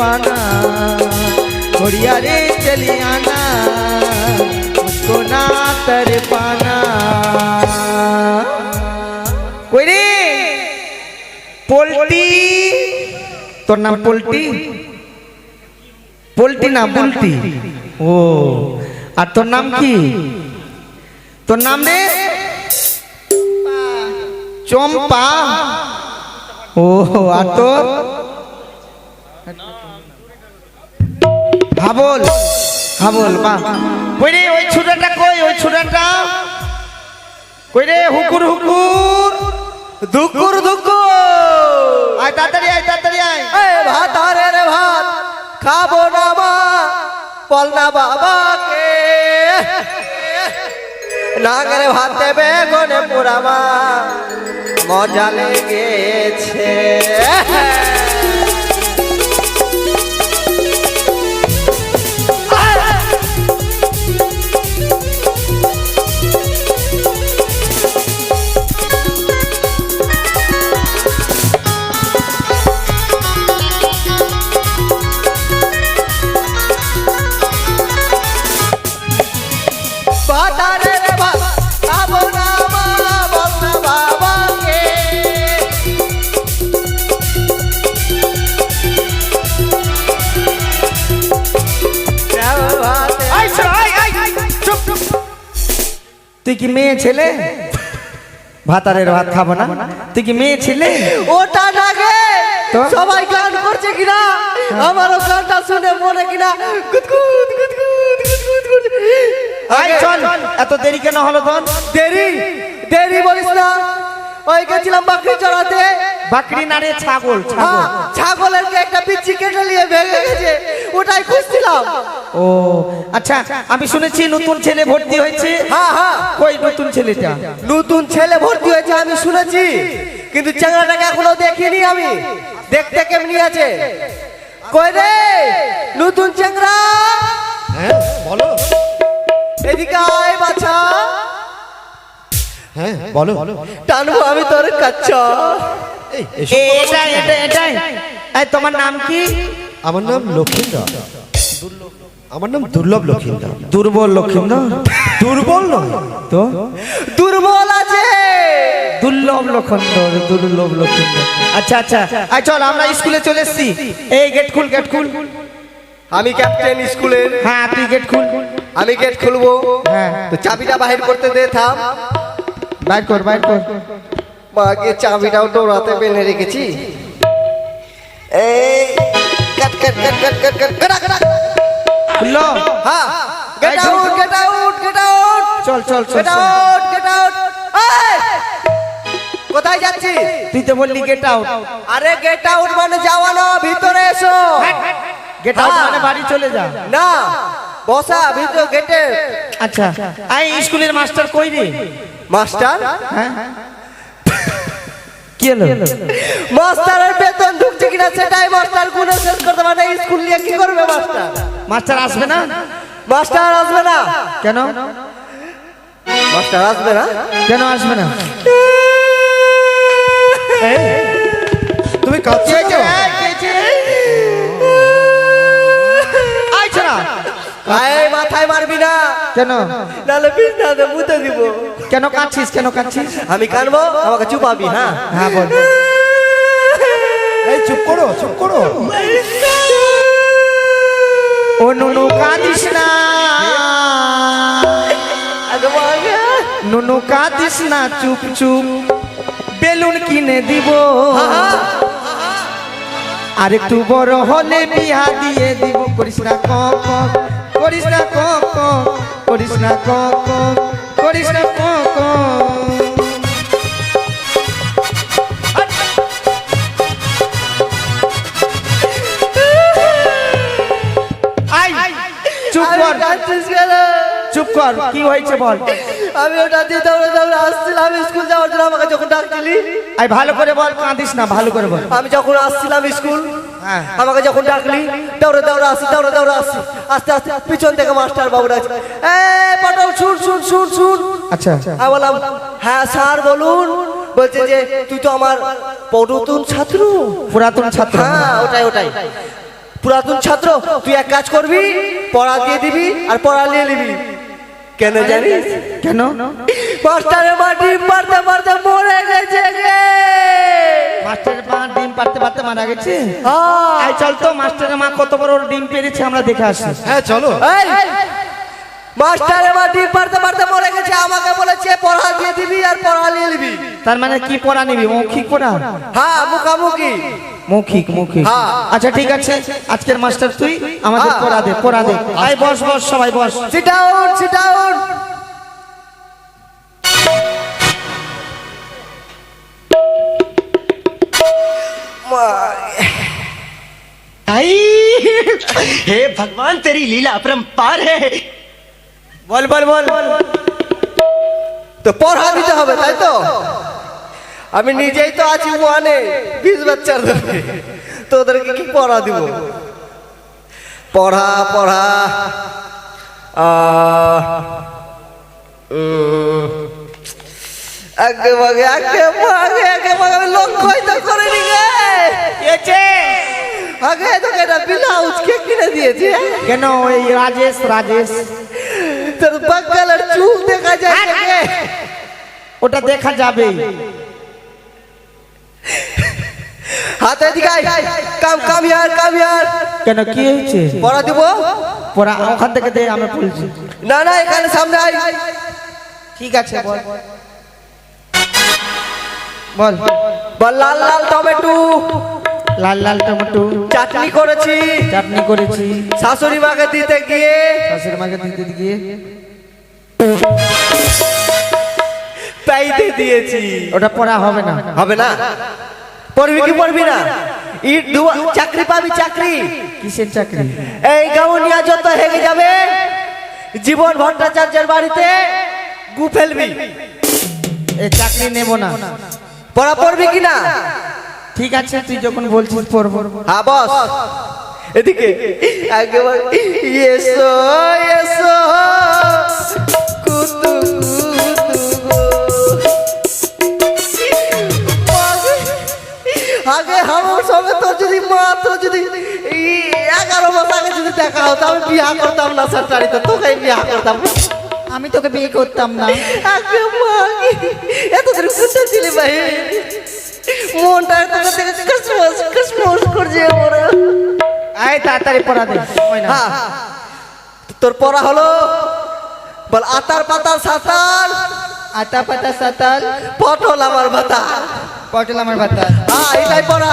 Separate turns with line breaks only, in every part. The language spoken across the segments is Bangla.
पाना गोरिया रे चली आना मुझको ना कर पाना কই রে পোল্টি তোর নাম পোল্টি পোল্টি না বুলটি ও আর তোর নাম কি তোর নাম রে চম্পা ও আর তোর হাবল হাবল বা কই রে ওই ছোটাটা কই ওই ছোটাটা? কই রে হুকুর হুকুর। দুকুর দুকুর আয় তাড়াতাড়ি আয় তাড়াতাড়ি আয়।
এ ভাত আরে রে ভাত খাব না মা বল না বাবাকে। নাগরে ভাত দেবে গনে পোড়ামা মজা লেগেছে।
ছেলে? ভাতারের ভাত খাব না। তুই কি মেয়ে ছেলে?
ওটা
লাগে?
সবাই গান করছে কিনা? আমারও গানটা শুনে মনে কিনা?
এত দেরি কেন হলো তখন
দেরি দেরি বলিস না। ওই গেছিলাম বাকরি চড়াতে।
বাকরি না রে ছাগল
হ্যাঁ,
ছাগল।
ছাগলের কে একটা বিচ্ছি কেটে নিয়ে ভেঙে গেছে ওটাই খুঁজছিলাম।
ও আচ্ছা আমি শুনেছি নতুন ছেলে ভর্তি হয়েছে।
হ্যাঁ হ্যাঁ।
কই নতুন ছেলেটা?
নতুন ছেলে ভর্তি হয়েছে আমি শুনেছি। কিন্তু চ্যাংড়াটাকে এখনও দেখিনি আমি। দেখতে কেমনি আছে? কই রে নতুন চ্যাংড়া?
হ্যাঁ বলো।
এদিকে আয় বাছা।
হ্যাঁ বলো।
টানবো আমি তোর কাচ্চা।
এটাই এটাই এই তোমার নাম কি?
আমার নাম লক্ষিন্দর আমার নাম দুর্লভ লক্ষিন্দর
দুর্বল লক্ষিন্দর
দুর্বল নয়।
তো?
দুর্বল আছে।
দুর্লভ লক্ষণধর দুর্লভ লক্ষণধর আচ্ছা আচ্ছা। আয় চল আমরা স্কুলে চলে এসেছি। এই গেট খুল গেট খুল।
আমি ক্যাপ্টেন স্কুলের।
হ্যাঁ তুই গেট খুল।
আমি গেট খুলবো।
হ্যাঁ।
তো চাবিটা বাহির করতে দে থাম।
বাইর কর বাইর কর।
মাকে চাবিটাও তো রাতে বেঁধে রেখেছি। এই কাট কাট কাট কাট কাট কাট কাটা কাটা
খুললো?
হ্যাঁ। Get
out.
Get out get out
চল চল চল
গেট। আউট গেট আউট কোথায় যাচ্ছি
তুই তো বললি গেট আউট
আরে গেট আউট মানে যাওয়া না ভিতরে এসো।
গেট আউট
হ্যাঁ।
মানে বাড়ি চলে যা।
না। বসা ভিতর গেটে।
আচ্ছা। আই স্কুলের মাস্টার কই রে?
মাস্টার?
হ্যাঁ কি হলো?
মাস্টারের বেতন ঢুকছে কিনা সেটাই মাস্টার গুনে শেষ করতে পারে স্কুল নিয়ে কি করবে মাস্টার?
মাস্টার আসবে না?
মাস্টার আসবে না।
কেন?
মাস্টার আসবে না?
কেন আসবে না? না কেন
নাহলে বিছনাতে মুতে দিব।
কেন কাঁদছিস? কেন কাঁদছিস?
আমি কানবো আমাকে চুপাবি হ্যাঁ?
হ্যাঁ বল।
এই চুপ করো চুপ করো।
ও নুনু কাঁদিস না। নুনু কাঁদিস না চুপ চুপ। বেলুন কিনে দিব। আর একটু বড় হলে বিহা দিয়ে দিব। করিস না ক ক করিস না ক ক করিস না ক ক করিস না ক ক আই চুপ কর। চুপ কর কি হয়েছে বল?
আমি ওটা দিয়ে দৌড়ে দৌড়ে আসছিলাম স্কুল যাওয়ার জন্য আমাকে যখন ডাকছিলি।
আই ভালো করে বল কাঁদিস না ভালো করে বল।
আমি যখন আসছিলাম স্কুল। আমাকে যখন ডাকলি দৌড়ে দৌড়ে আসি দৌড়ে দৌড়ে আসি। আস্তে আস্তে পিছন থেকে মাস্টার বাবুরা আছে এ পটল শুন শুন শুন শুন।
আচ্ছা।
আমি বললাম হ্যাঁ স্যার বলুন। বলছে যে তুই তো আমার নতুন ছাত্র।
পুরাতন ছাত্র।
হ্যাঁ ওটাই ওটাই। পুরাতন ছাত্র তুই এক কাজ করবি পড়া দিয়ে দিবি আর পড়া নিয়ে নিবি। কেন জানিস?
কেন?
মাস্টারের মা ডিম পারতে পারতে মরে গেছে গে।
মাস্টারের মা ডিম পারতে পারতে মারা গেছে?
হ্যাঁ।
আই চল তো মাস্টারের মা কত বড় ওর ডিম পেরেছে আমরা দেখে আসি।
হ্যাঁ চলো।
এই, মাস্টারের মা ডিম পারতে পারতে মরে গেছে আমাকে বলেছে পড়া দিয়ে দিবি আর পড়া নিয়ে নিবি।
তার মানে কি পড়া নিবি? মৌখিক পড়া?
হ্যাঁ মুখামুখি।
মৌখিক মৌখিক
হ্যাঁ।
আচ্ছা ঠিক আছে আজকের মাস্টার তুই আমাদের
হ্যাঁ।
পড়া দে পড়া দে আই বস বস সবাই বস
সিট ডাউন সিট ডাউন
आई हे भगवान तेरी लीला अपरंपार है
বল বল বল তো পড়া দিতে হবে তাই তো আমি নিজেই তো আছি ওয়ানে বিশ বাচ্চার তো ওদেরকে কি পড়া দিব? পড়া পড়া। আগে ভাগে আগে ভাগে আগে ভাগে আমি লক্ষ্যই তো করিনি গে। আগে তোকে এটা ব্লাউজ কে কিনে দিয়েছে?
কেন ওই রাজেশ রাজেশ?
তোর বাঙ্গালের চুল দেখা যায় গে
ওটা দেখা যাবে
হাতে দিকাই কাম কাম ইয়ার কাম ইয়ার।
কেন কি হয়েছে?
পড়া দিব?
পড়া ওখান থেকে দে আমি বলছি
না না এখানে সামনে আই
ঠিক আছে বল। বল।
বল লাল লাল টমেটো।
লাল লাল টমেটো।
চাটনি করেছি।
চাটনি করেছি।
শাশুড়ি মাকে দিতে গিয়ে।
শাশুড়ি মাকে দিতে গিয়ে।
পাইতে দিয়েছি।
ওটা পড়া হবে না।
হবে না? পড়বি কি পড়বি না? ইট দুয়া চাকরি পাবি চাকরি।
কিসের চাকরি?
এই গাউনিয়া যত হেগে যাবে জীবন ভট্টাচার্যের বাড়িতে গু ফেলবি।
এই চাকরি নেব না।
পড়া পড়বি কি না?
ঠিক আছে তুই যখন বলছিস পড়ব।
হ্যাঁ বস। এদিকে। একেবারে এসো এসো। কুতু আগে আমার সঙ্গে তো যদি মাত্র যদি এই এগারো মাস আগে যদি দেখা হতো আমি বিয়া করতাম না স্যার চারিতে তোকে বিয়া করতাম।
আমি তোকে বিয়ে করতাম না।
এতদিন কোথায় ছিলি ভাই? মনটা তোকে দেখে কসমস কসমস করছে আমার।
আয় তাড়াতাড়ি পড়া দে না।
হ্যাঁ তোর পড়া হলো? বল আতার পাতার সাতার।
আতা পাতা সাতাল
পটল আমার ভাতা
পটল আমার ভাতা
হ্যাঁ এটাই পড়া।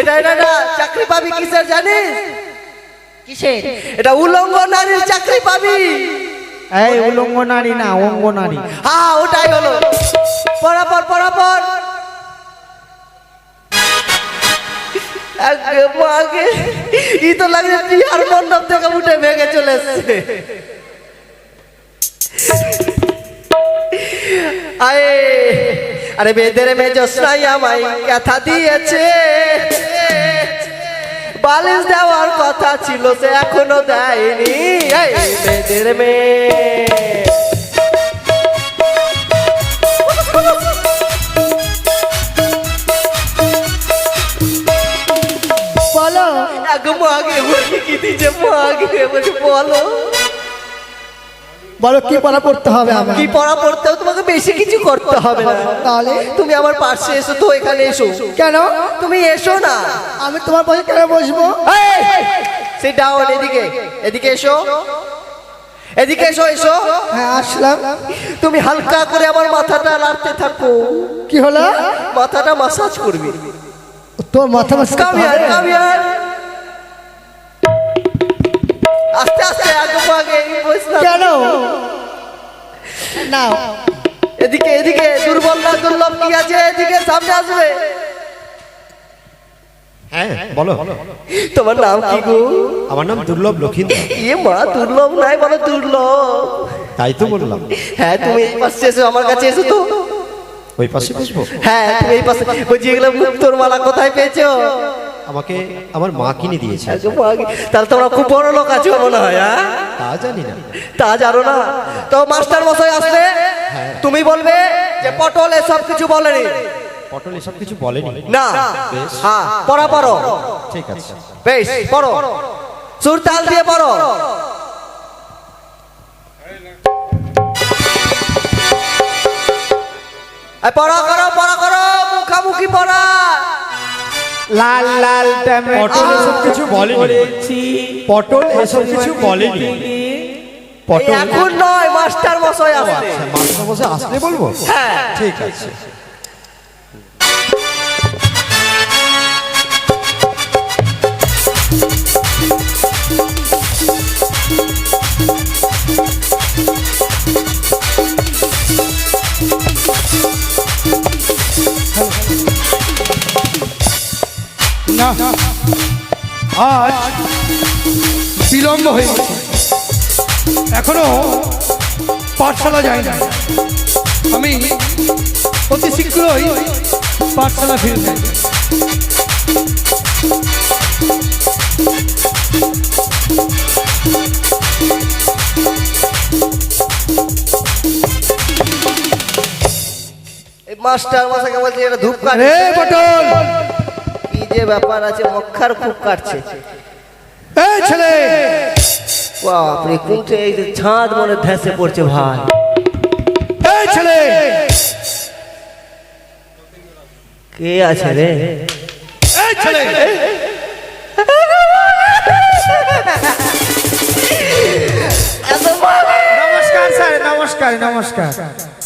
এটা এটা না চাকরি পাবি কিসের জানিস?
কিসের?
এটা উলঙ্গ নারীর চাকরি পাবি।
এই উলঙ্গ নারী না অঙ্গ নারী।
হ্যাঁ ওটাই হলো। পড়া পর পড়া আগে ই তো লাগে বিহার মণ্ডপ থেকে উঠে ভেঙে চলে এসছে। আয়ে। আরে বেদের মে জসনাই আমায় কথা দিয়েছে। বালিশ দেওয়ার কথা ছিল, সে এখনও দেয়নি। বেদের মেয়ে।
বলো।
আগে মাগে বলি কি দিছে মাগে বলি। বলো
কি পড়া পড়তে হবে আমার
কি পড়া পড়তে হবে? তোমাকে বেশি কিছু করতে হবে না।
তাহলে?
তুমি আমার পাশে এসো তো এখানে এসো।
কেন?
তুমি এসো না।
আমি তোমার পাশে কেন বসবো?
সেই ডাউন এদিকে এদিকে এসো। এদিকে এসো এসো।
হ্যাঁ আসলাম।
তুমি হালকা করে আমার মাথাটা নাড়তে থাকো।
কি হলো?
মাথাটা মাসাজ করবি।
তোর মাথা মাস
কাম হিয়ার কাম হিয়ার আস্তে আস্তে আগে
কেন? না।
এদিকে এদিকে দুর্বল না দুর্লভ কি আছে? এদিকে সামনে আসবে।
হ্যাঁ বলো।
তোমার নাম কি গো?
আমার নাম দুর্লভ লক্ষিন্দর
ইয়ে মা দুর্লভ নাই বলো দুর্লভ।
তাই তো বললাম।
হ্যাঁ তুমি এই পাশে এসো আমার কাছে এসো তো।
ওই পাশে বসবো?
হ্যাঁ তুমি এই পাশে বলছি এগুলো মুক্তোর মালা কোথায় পেয়েছ?
আমাকে আমার মা কিনে দিয়েছে।
তাহলে তোমরা খুব বড় লোক আছো মনে হয় হ্যাঁ?
তা জানি না।
তা জানো না। তো মাস্টার মশাই আসলে তুমি বলবে যে পটল এসব কিছু বলেনি।
পটল এসব কিছু বলেনি?
না। হ্যাঁ পড়া পড়ো।
ঠিক আছে।
বেশ পড়ো। সুর তাল দিয়ে পড়ো। পড়া করো পড়া করো মুখামুখি পড়া।
লাল লাল
পটল এসব কিছু বলেনি। পটল এসব কিছু বলেনি। পটল
এখন নয় মাস্টার মশাই আসলে
আচ্ছা, মাস্টার বসে আসলে বলব?
হ্যাঁ।
ঠিক আছে।
না। আজ বিলম্ব হয়ে গেছে। এখনও পাঠশালা যায় না। আমি অতি শীঘ্রই পাঠশালা ফিরে যাই।
মাস্টার মশাইকে বলছে এটা ধূপ কাটে
রে পটল!
যে ব্যাপার আছে মক্ষার খুব কাটছে
এই ছেলে!
বাপরে কোনটা এই যে ছাদ মনে ধেসে পড়ছে ভাই।
এই ছেলে!
কে আছে রে?
এই ছেলে!
নমস্কার স্যার নমস্কার নমস্কার।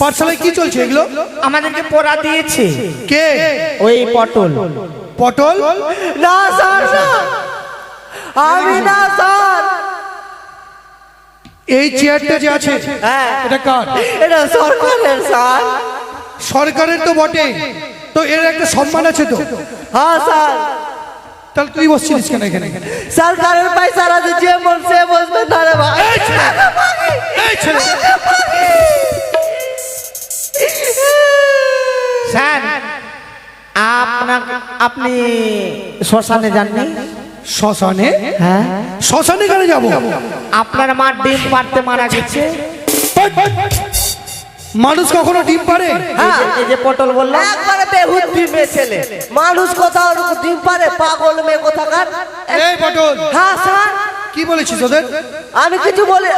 পাঠশালায় কি চলছে এগুলো?
আমাদেরকে পড়া দিয়েছে।
কে?
ওই পটল।
পটল?
না স্যার। আমি না স্যার।
এই চেয়ারটা যে আছে
হ্যাঁ।
এটা কার?
এটা সরকারের স্যার।
সরকারের তো বটে তো এর একটা সম্মান আছে তো?
হ্যাঁ স্যার।
তাহলে তুই বসছিলিস কেন এখানে?
সরকারের পয়সা আছে যে মন
আপনি শ্মশানে যাননি?
শ্মশানে?
হ্যাঁ।
শ্মশানে কেন যাব?
আপনার মা ডিম পারতে মারা গেছে।
মানুষ কখনো ডিম পারে
এই যে- পটল বললাম।
একবারে বেহুদ মেয়ে ছেলে। মানুষ কোথাও ডিম পারে পাগল মেয়ে কোথাকার?
এই পটল।
হ্যাঁ স্যার।
কি বলেছিস ওদের?
আমি কিছু বলে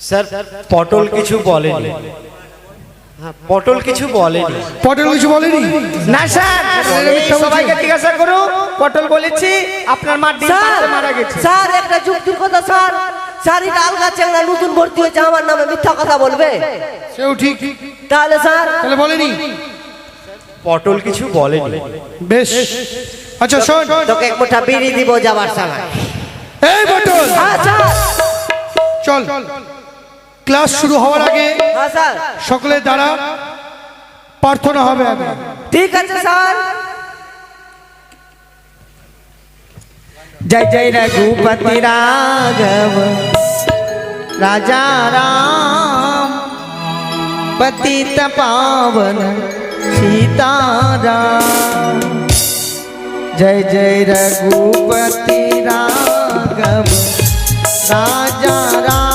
স্যার পটল কিছু বলেনি। হ্যাঁ, পটল কিছু বলেনি।
পটল কিছু বলেনি?
না স্যার। এই সবাইকে জিজ্ঞাসা করু পটল বলেছি আপনার মা ডিম
স্যার
মারা গেছে।
স্যার একটা যুক্তির কথা স্যার। স্যার এটা আলগা চেংড়া নতুন ভর্তি হয়েছে আমার নামে মিথ্যা কথা বলবে?
সেও ঠিক।
তাহলে স্যার।
তাহলে বলেনি?
পটল কিছু বলেনি।
বেশ। আচ্ছা শোন।
তোকে এক মুঠা বিড়ি দিব যাবার সময়।
এই পটল!
হ্যাঁ স্যার।
চল। ক্লাস শুরু হওয়ার আগে
হ্যাঁ স্যার
সকলের দ্বারা প্রার্থনা হবে আগে
ঠিক আছে স্যার
जय जय रघुपति राघव राजा राम पतित पावन सीताराम जय जय रघुपति राघव राजा राम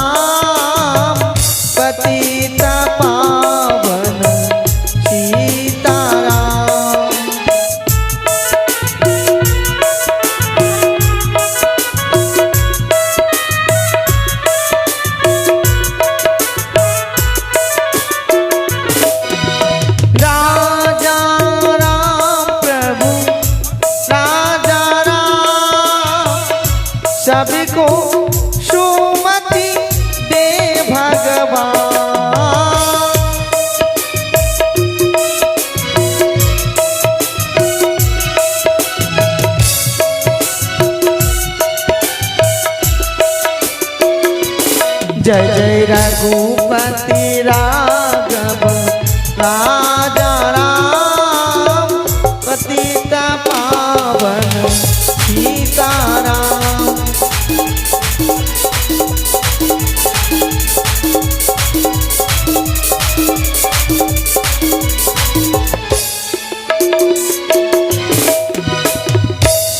सीताराम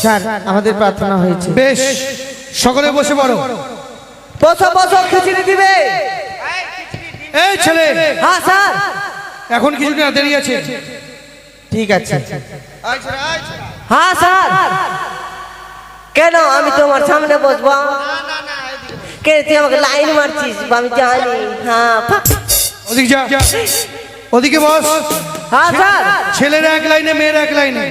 স্যার আমাদের প্রার্থনা হয়েছে
বেশ সকলে বসে পড়ো
বসো বসো খিচুড়ি দিবে
এই ছেলে
হ্যাঁ স্যার
এখন কিছু না দেরি আছে
ঠিক আছে
হ্যাঁ স্যার কেন আমি তোমার সামনে বসবো? কে তুই আমাকে লাইন মারছিস? আমি জানি। হ্যাঁ
ওদিকে যা। ওদিকে বস।
হ্যাঁ স্যার।
ছেলেরা এক লাইনে মেয়েরা এক লাইনে।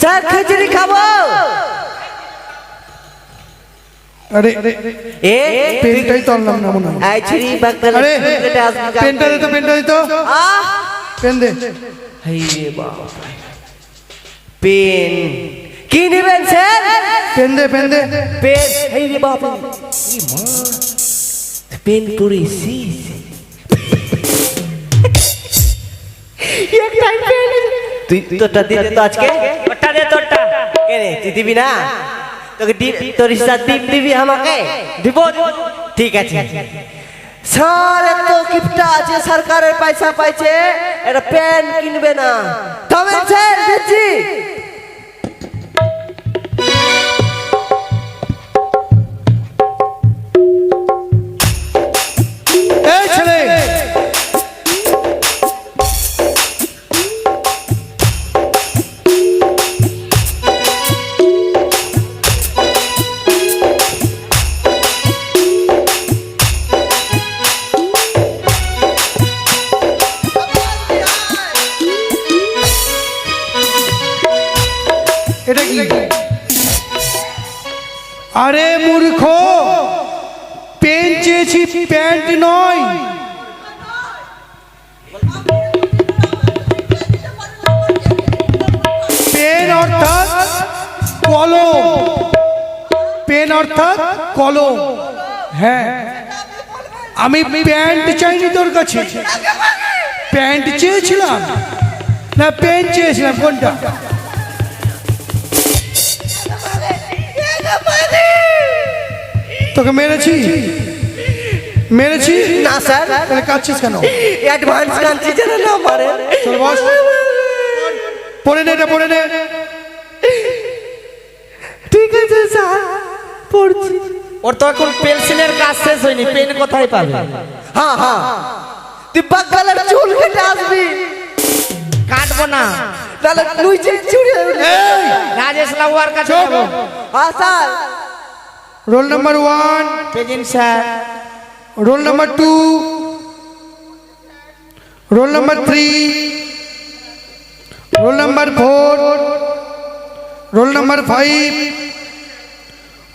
স্যার
খিচুড়ি খাব।
আরে
এ?
পেনটাই তো আনলাম না মনে হয়। আরে। পেনটা দে তো পেনটা দে তো।
আহ!
পেন দে
বাবা। পেন। কি নেবেন স্যার?
পেন। দে পেন দে
পেন হাই রে বাবা ই মা পেন। তুই তোরটা দিতে তো আজকে। তোরটা দে তোরটা। কে রে তুই দিবি না? তোকে দি- তোর হিসাব দিবি আমাকে? দিব। ঠিক আছে। স্যার এত কিপটা আছে সরকারের পয়সা পাইছে এটা পেন কিনবে না। তবে স্যার দিচ্ছি
এই ছেলে আমি প্যান্ট চাইনি তোর কাছে। প্যান্ট চেয়েছিলাম। না প্যান্ট চেয়েছিলাম কোনটা? তোকে মেরেছি? মেরেছি?
না স্যার।
তাহলে কাঁদছিস কেন?
অ্যাডভান্স যেন না মারে
চল বস পড়ে নে এটা পড়ে নে।
ঠিক আছে স্যার। পড়ছি।
ওর তো এখন পেন্সিলের কাজ শেষ হয়নি পেন কোথায় পাবে?
হ্যাঁ হ্যাঁ। তুই বাগালের চুল কেটে আসবি।
কাটবো না।
তাহলে তুই যে চুড়ি
এই।
রাজেশ লাউয়ার কাছে। যাব।
হ্যাঁ sir.
Roll number one
present sir.
Roll number two roll number three roll number four roll number five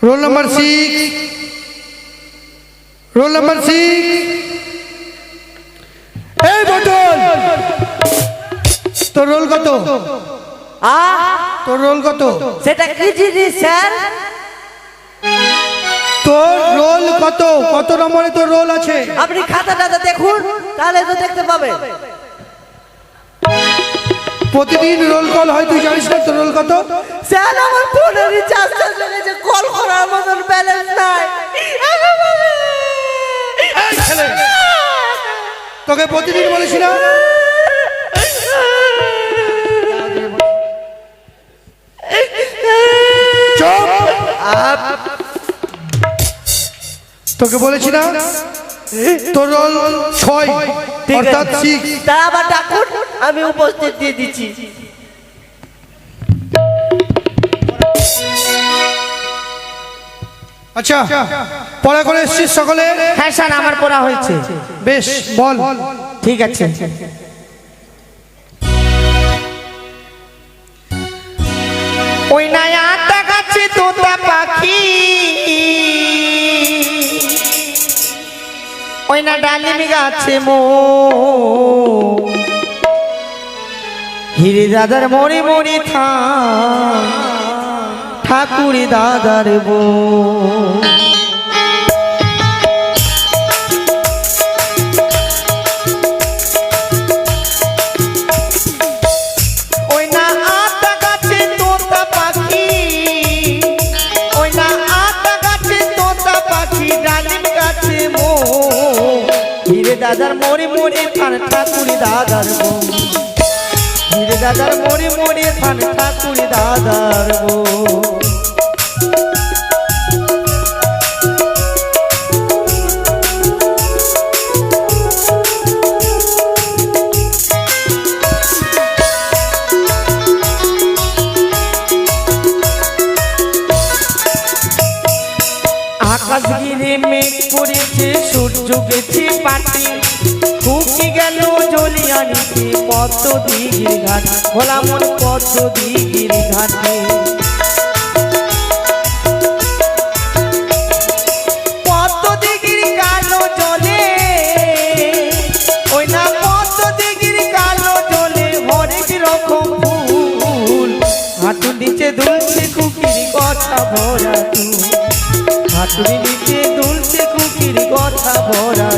roll number six roll number six এই বটল তোর রোল কত?
আ?
তোর রোল কত?
সেটা কি জিনিস স্যার?
তোর রোল কত? কত নম্বরে তোর রোল আছে?
আপনি খাতাটাতে দেখুন তাহলে তো দেখতে পাবেন
প্রতিদিন রোল কল হয় তুই জানিস না তোর রোল কত?
স্যার আমার ফোনে রিচার্জ শেষ হয়ে গেছে কল করার মতন ব্যালেন্স নাই।
তোকে প্রতিদিন বলেছি না। তোকে বলেছি না? তোর রোল ছয়। অর্থাৎ সিক্স
তা আবার ডাকুন আমি উপস্থিত দিয়ে দিচ্ছি।
আচ্ছা পড়া করে এসছিস সকলে?
হ্যাঁ স্যার আমার পড়া হয়েছে।
বেশ বল।
ঠিক আছে। ওই নায়াটা ওই না ডালিমি গাছে মো। হিরে দাদার মরি মরি থা। ঠাকুরি দাদার বো দাদার মরি মরি থান ঠাকুরি দাদার হিরে দাদার মরি মরে থান ঠাকুর দাদার বউ। আকাশ ঘিরে মেঘ করেছে সূর্য গেছে পাটি। খুকি গেল জলিয়া নিতে পদ্ম দিঘির ঘাট। ভোলা মন পদ্ম দিঘির ঘাটে। হাঁটু নিচে দুলছে কুকির কথা ভরা তুই হাতুড়ি নিচে ভরা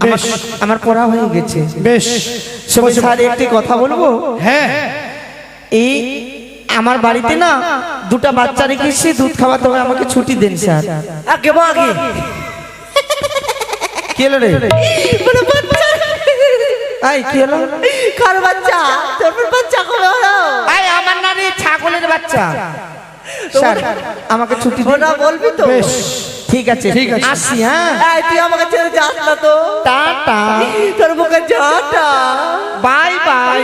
আমার- পড়া হয়ে গেছে।
বেশ।
স্যার একটি কথা বলব?
হ্যাঁ।
এই আমার বাড়িতে না দুটা বাচ্চা রেখেছি দুধ খাওয়াতে হবে আমাকে ছুটি দেন স্যার।
আগে
কি রে? আই কি হলো?
কার বাচ্চা তোর বাচ্চা হলো?
আমার না রে ছাগলের বাচ্চা। স্যার আমাকে ছুটি
ওটা বলবি তো?
বেশ
ঠিক আছে ঠিক আছে। আসি হ্যাঁ।
এই তুই আমাকে ছেড়ে যাস না তো?
টাটা।
তোর মুখে যাটা
বাই বাই।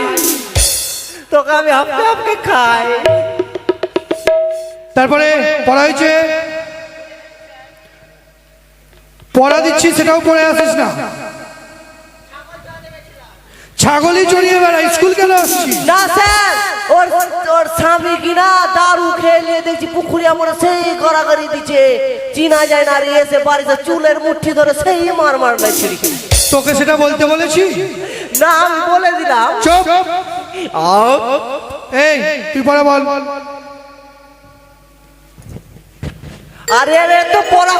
তোকে আমি হাফকে হাফকে খাই।
তারপরে পড়া হয়েছে। পড়া দিচ্ছি সেটাও পড়ে আসিস না। ছাগলই চড়িয়ে বেড়া স্কুল কেন আসছিস?
না স্যার ওর ওর স্বামী কিনা দারু খেয়ে নিয়ে দেখছি পুকুরে আমরা সেই গড়াগড়ি দিচ্ছে। চিনা যায় না রে এসে বাড়িতে চুলের মুঠি ধরে সেই মার মার নাই ছিড়ি।
তোকে সেটা বলতে বলেছি?
না আমি বলে দিলাম।
চুপ। এই তুই পড়া বল।
আরে আরে তো পড়া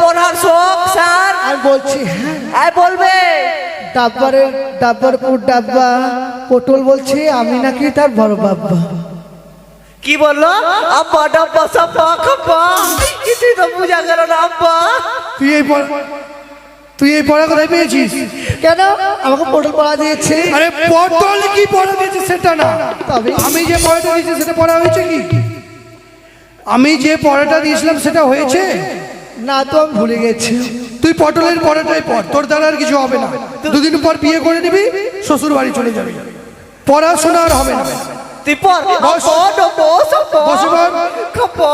পড়ার শখ স্যার।
আমি বলছি হ্যাঁ।
বলবে।
ডাব্বারে ডাব্বারপুর ডাব্বা। পটল বলছে আমি নাকি তার বড় বাব্বা।
কি বলল? আব্বা ডাব্বা সাব্বা খাব্বা। কিছুই তো বুঝা গেল না আব্বা।
তুই এই পড়া তুই এই পড়া কোথায় পেয়েছিস?
কেন? আমাকে পটল পড়া দিয়েছে।
আরে পটল কি পড়া দিয়েছে সেটা না।
তবে?
আমি যে পড়াটা দিয়েছি সেটা পড়া হয়েছে কি? আমি যে পড়াটা দিয়েছিলাম সেটা হয়েছে?
না তো আমি ভুলে গেছি।
তুই পটলের পড়াটাই পড় তোর দ্বারা আর কিছু হবে না। দুদিন পর বিয়ে করে নিবি শ্বশুর বাড়ি চলে যাবি। পড়াশোনা আর হবে না।
তুই। খাব্বা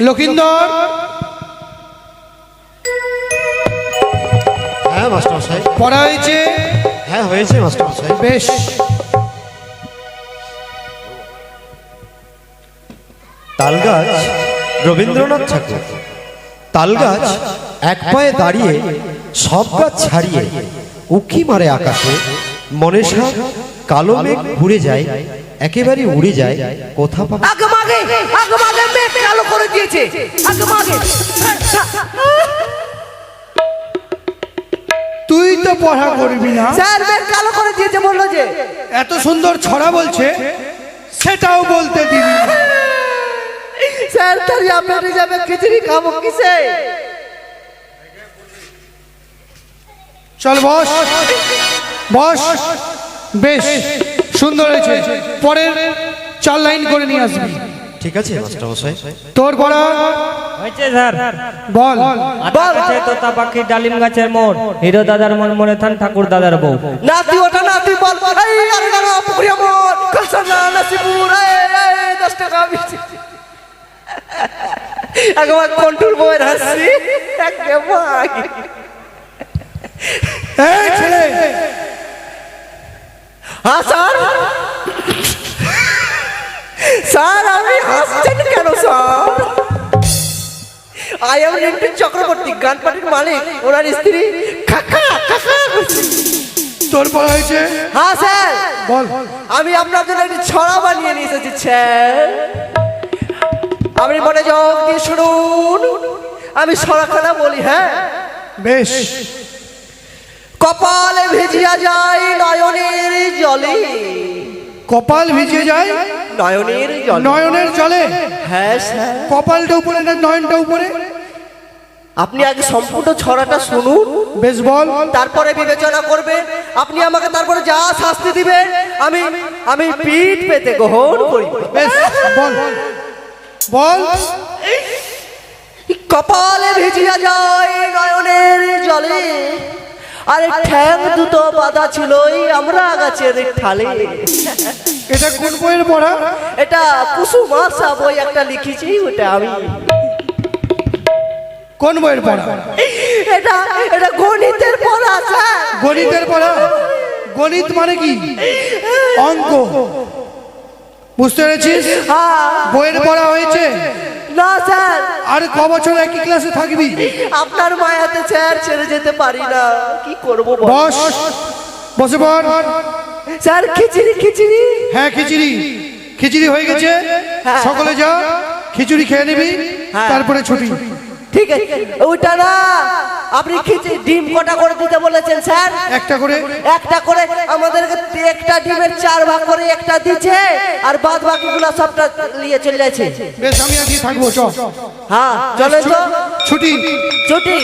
লক্ষিন্দর।
হ্যাঁ মাস্টারমশাই।
পড়া হয়েছে?
হ্যাঁ হয়েছে মাস্টারমশাই।
বেশ।
তালগাছ রবীন্দ্রনাথ ঠাকুর। তালগাছ এক পায়ে দাঁড়িয়ে সব গাছ ছাড়িয়ে উকি মারে আকাশে। মনে কালো মেঘ ঘুরে যায় একেবারে উড়ে যায় কোথা পা
আগে মাগে মেঘ কালো করে দিয়েছে। আগে
তুই তো পড়া করবি না।
স্যার মেঘ কালো করে দিয়েছে বলল যে।
এত সুন্দর ছড়া বলছে সেটাও বলতে দিবি না।
স্যার তাহলে আপনার যাবে খিচুড়ি খাব কিসে?
চল বস। বস। বেশ সুন্দর হয়েছে। পরের চার লাইন করে নিয়ে আসবি।
ঠিক আছে মাস্টারমশাই
তোর পড়া
হয়েছে স্যার।
বল।
বল
আছে তোতা পাখি ডালিম গাছের মোড়। হিরো দাদার মন মনে থান ঠাকুর দাদার বউ।
না তুই ওটা না তুই বল। এই আরে না কালসানা এই এই দশ টাকা বেশি। একবার কন্ট্রোল বয়ের হাসি একবার
এই ছেলে!
হ্যাঁ স্যার? স্যার আপনি হাসছেন কেন sir? I am Rintu Chakraborty গান পার্টির মালিক ওনার স্ত্রী।
তোর পড়া হয়েছে?
হ্যাঁ স্যার।
বল।
আমি আপনার জন্য একটি ছড়া বানিয়ে নিয়ে এসেছি স্যার। দিয়ে শুনুন। আমি ছড়াখানা বলি হ্যাঁ?
বেশ।
কপালে ভেজিয়া যায় নয়নের জলে।
কপাল ভিজে যায়
নয়নের জল।
নয়নের জলে?
হ্যাঁ স্যার।
কপালটা উপরে না নয়নটা উপরে?
আপনি আগে সম্পূর্ণ ছড়াটা শুনুন।
বেশ বল।
তারপরে বিবেচনা করবে। আপনি আমাকে তারপরে যা শাস্তি দিবেন আমি আমি পিঠ পেতে গ্রহণ করি।
বেশ বল। বল।
কপালে ভিজিয়া যায় নয়নের জলে। আরে ঠ্যাং দুটো বাঁধা ছিল আমরা গাছের ঠালে।
এটা কোন বইয়ের পড়া?
এটা কুসুম আশা বই একটা লিখেছি ওটা আমি।
কোন বইয়ের পড়া?
এটা এটা গণিতের পড়া স্যার।
গণিতের পড়া? গণিত মানে কি? অঙ্ক। বুঝতে পেরেছিস? বইয়ের পড়া হয়েছে?
না স্যার।
আরে ক বছর একই ক্লাসে থাকবি?
আপনার মায়াতে স্যার ছেড়ে যেতে পারি না। কি করব বল?
বস। বসে পড়।
স্যার খিচুড়ি খিচুড়ি।
হ্যাঁ খিচুড়ি। খিচুড়ি হয়ে গেছে।
হ্যাঁ।
সকলে যা। খিচুড়ি খেয়ে নিবি।
হ্যাঁ।
তারপরে ছুটি।
ঠিক আছে। ওইটা না। আপনি খিচে ডিম কটা করে দিতে বলেছেন স্যার?
একটা করে।
একটা করে। আমাদেরকে একটা ডিমের চার ভাগ করে একটা দিচ্ছে আর বাদ বাকিগুলো সবটা নিয়ে চলে যাচ্ছে।
বেশ আমি আজকে থাকব চ
হ্যাঁ চলে তো।
ছুটি।
ছুটি।